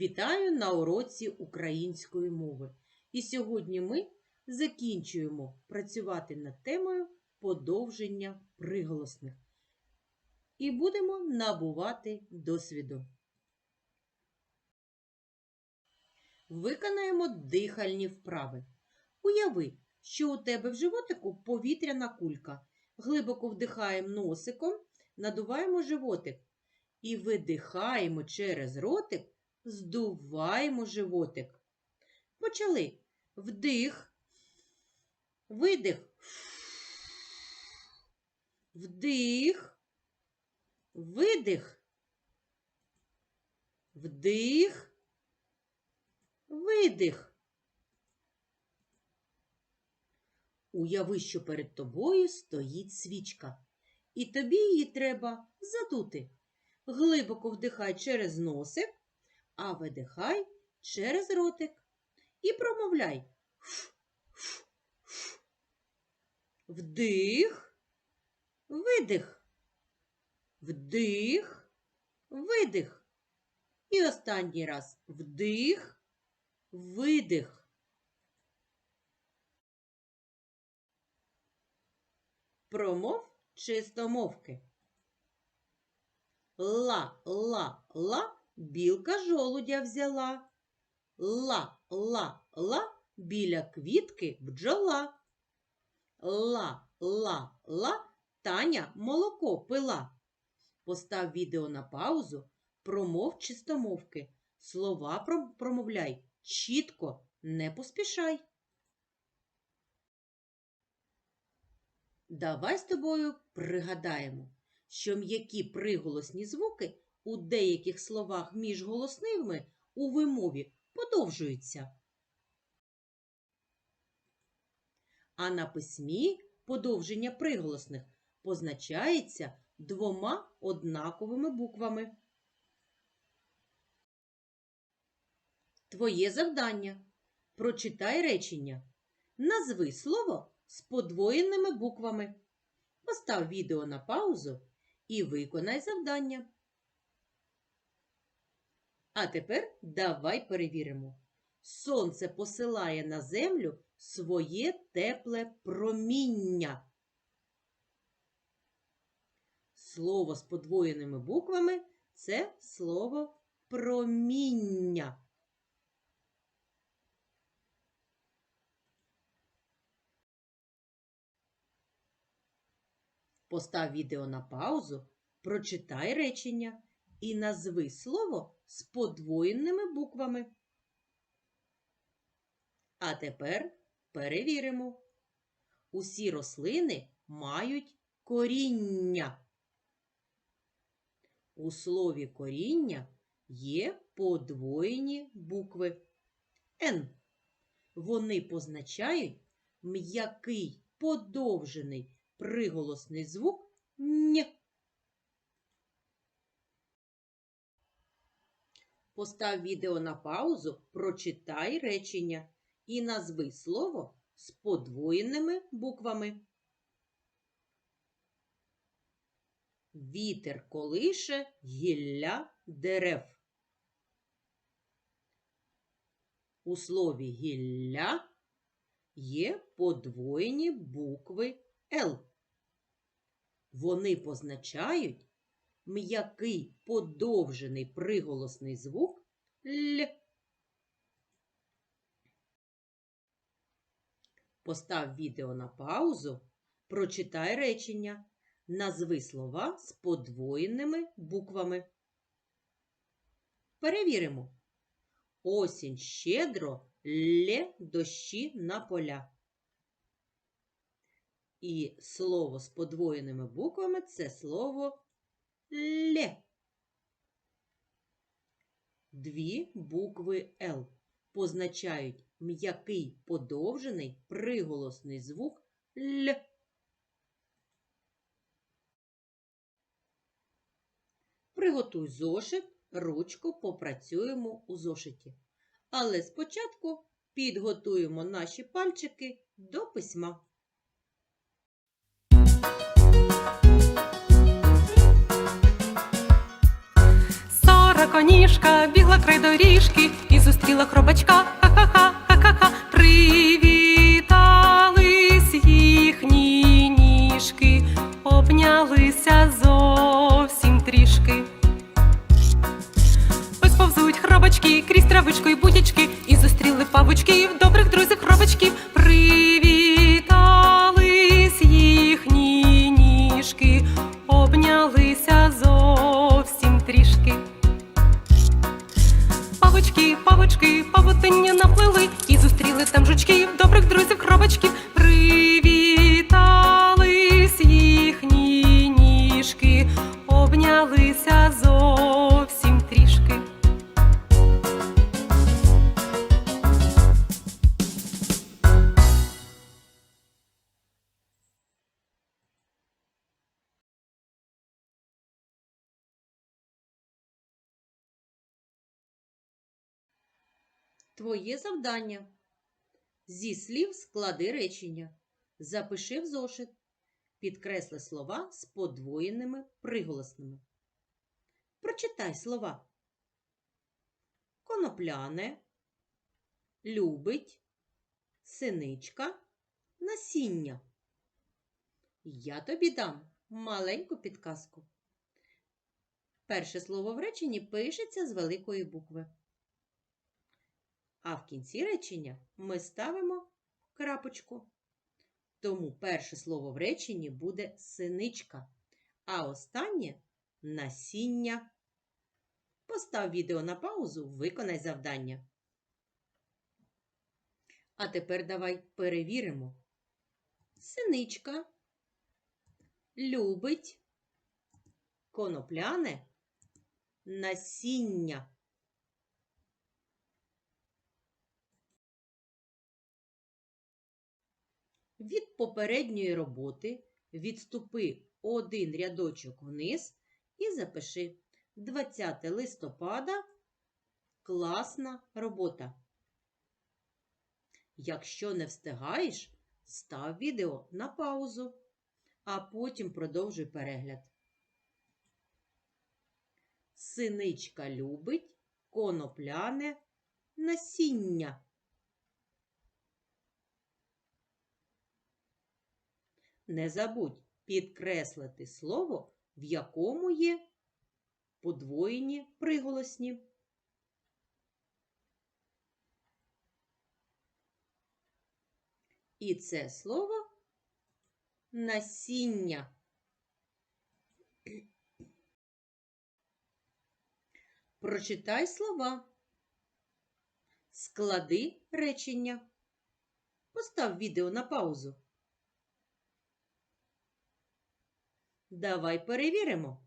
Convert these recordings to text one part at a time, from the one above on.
Вітаю на уроці української мови. І сьогодні ми закінчуємо працювати над темою подовження приголосних і будемо набувати досвіду. Виконаємо дихальні вправи. Уяви, що у тебе в животику повітряна кулька. Глибоко вдихаємо носиком, надуваємо животик і видихаємо через ротик, здуваємо животик. Почали. Вдих, видих, вдих, видих, вдих, видих. Уяви, що перед тобою стоїть свічка, і тобі її треба задути. Глибоко вдихай через носик, а видихай через ротик. І промовляй. Ф, ф, ф. Вдих, видих. Вдих, видих. І останній раз вдих, видих. Промов чистомовки. Ла, ла, ла, білка жолудя взяла. Ла, ла, ла, біля квітки бджола. Ла, ла, ла, Таня молоко пила. Постав відео на паузу, промов чистомовки. Слова промовляй чітко, не поспішай. Давай з тобою пригадаємо, що м'які приголосні звуки у деяких словах між голосними у вимові подовжуються. А на письмі подовження приголосних позначається двома однаковими буквами. Твоє завдання. Прочитай речення. Назви слово з подвоєними буквами. Постав відео на паузу і виконай завдання. А тепер давай перевіримо. Сонце посилає на землю своє тепле проміння. Слово з подвоєними буквами це слово проміння. Постав відео на паузу, прочитай речення і назви слово з подвоєними буквами. А тепер перевіримо. Усі рослини мають коріння. У слові коріння є подвоєні букви Н. Вони позначають м'який подовжений приголосний звук н. Постав відео на паузу, прочитай речення і назви слово з подвоєними буквами. Вітер колише гілля дерев. У слові гілля є подвоєні букви Л. Вони позначають м'який подовжений приголосний звук Л. Постав відео на паузу, прочитай речення, назви слова з подвоєними буквами. Перевіримо. Осінь щедро лє дощі на поля. І слово з подвоєними буквами це слово лє. Дві букви Л позначають м'який подовжений приголосний звук Л. Приготуй зошит, ручку попрацюємо у зошиті. Але спочатку підготуємо наші пальчики до письма. Сороконіжка бігла край доріжки і зустріла хробачка. Ха-ха-ха, ха-ха-ха. Привітались їхні ніжки, обнялися зовсім трішки. Ось повзуть хробачки крізь травичку й будячки, і зустріли павучків, добрих друзів хробачків. Друзів. Привітались їхні ніжки, обнялися зовсім трішки. Твоє завдання. Зі слів склади речення. Запиши в зошит. Підкресли слова з подвоєними приголосними. Прочитай слова. Конопляне, любить, синичка, насіння. Я тобі дам маленьку підказку. Перше слово в реченні пишеться з великої букви. А в кінці речення ми ставимо крапочку. Тому перше слово в реченні буде синичка, а останнє насіння. Постав відео на паузу, виконай завдання. А тепер давай перевіримо. Синичка любить конопляне насіння. Від попередньої роботи відступи один рядочок вниз і запиши 20 листопада. Класна робота. Якщо не встигаєш, став відео на паузу, а потім продовжуй перегляд. Синичка любить конопляне насіння. Не забудь підкреслити слово, в якому є подвоєні приголосні. І це слово насіння. Прочитай слова. Склади речення. Постав відео на паузу. Давай перевіримо.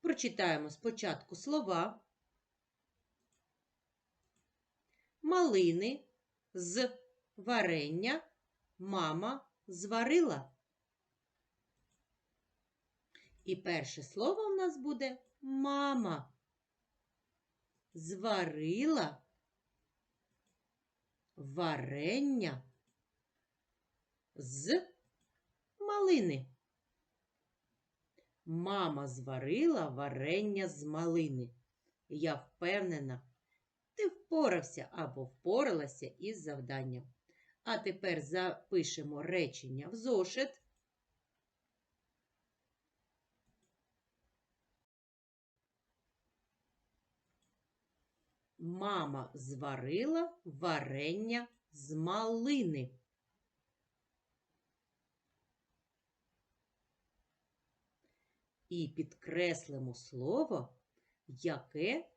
Прочитаємо спочатку слова. Малини з варення мама зварила. І перше слово в нас буде мама. Зварила варення з малини. Мама зварила варення з малини. Я впевнена, ти впорався або впоралася із завданням. А тепер запишемо речення в зошит. Мама зварила варення з малини. І підкреслимо слово, яке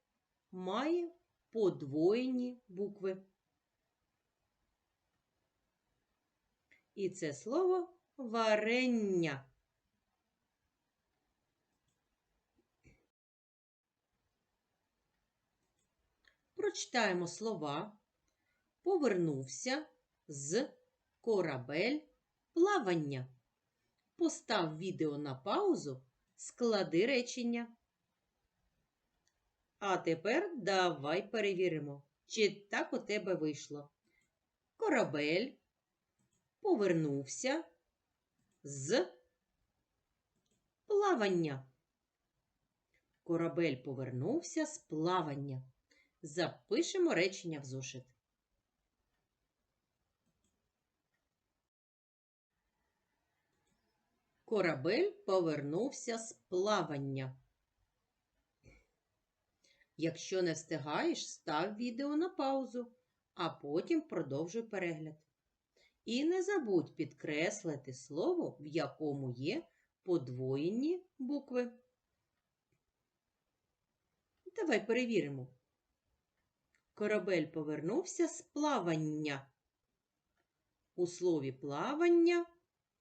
має подвоєні букви. І це слово варення. Прочитаємо слова. Повернувся з корабель плавання. Постав відео на паузу, склади речення. А тепер давай перевіримо, чи так у тебе вийшло. Корабель повернувся з плавання. Корабель повернувся з плавання. Запишемо речення в зошит. Корабель повернувся з плавання. Якщо не встигаєш, став відео на паузу, а потім продовжуй перегляд. І не забудь підкреслити слово, в якому є подвоєні букви. Давай перевіримо. Корабель повернувся з плавання. У слові плавання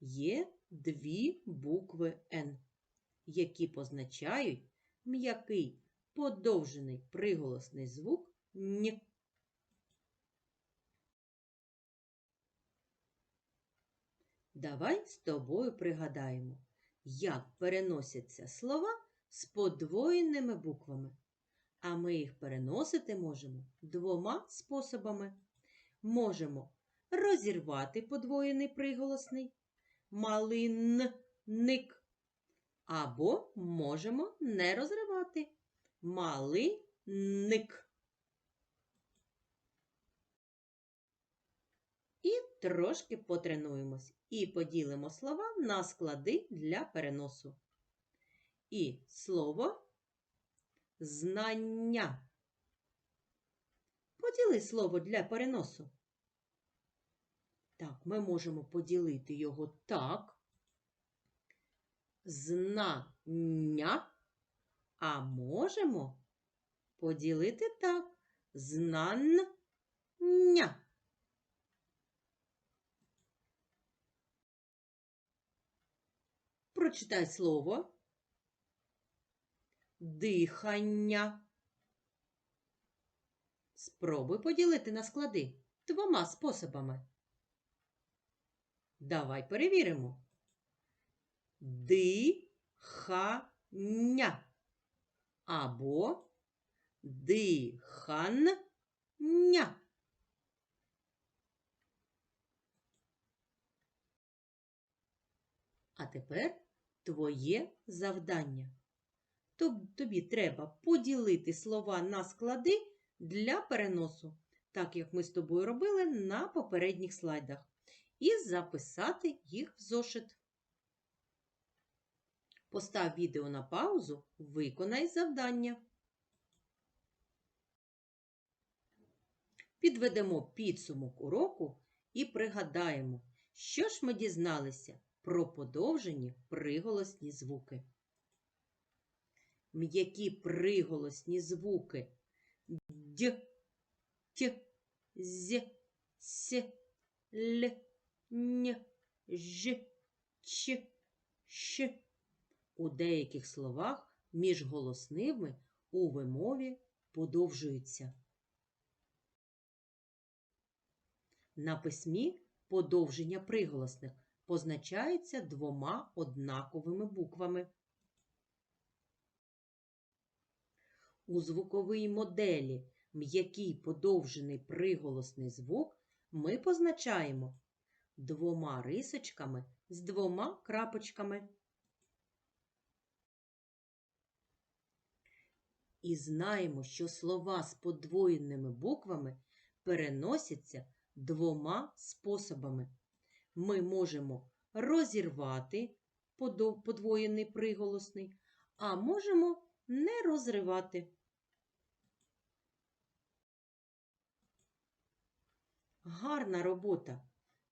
є дві букви Н, які позначають м'який подовжений приголосний звук Н. Давай з тобою пригадаємо, як переносяться слова з подвоєними буквами. А ми їх переносити можемо двома способами. Можемо розірвати подвоєний приголосний малинник. Або можемо не розривати малиник. І трошки потренуємось і поділимо слова на склади для переносу. І слово знання. Поділи слово для переносу. Так, ми можемо поділити його так. Знання. А можемо поділити так. Знання. Прочитай слово. Дихання. Спробуй поділити на склади двома способами. Давай перевіримо. Дихання або дихання. А тепер твоє завдання. Тобі треба поділити слова на склади для переносу, так як ми з тобою робили на попередніх слайдах, і записати їх в зошит. Постав відео на паузу, виконай завдання. Підведемо підсумок уроку і пригадаємо, що ж ми дізналися про подовжені приголосні звуки. М'які приголосні звуки д, т, з, с, л, н, ж, ч, щ. У деяких словах між голосними у вимові подовжуються. На письмі подовження приголосних позначається двома однаковими буквами. У звуковій моделі м'який подовжений приголосний звук ми позначаємо двома рисочками з двома крапочками. І знаємо, що слова з подвоєними буквами переносяться двома способами. Ми можемо розірвати подвоєний приголосний, а можемо не розривати. Гарна робота!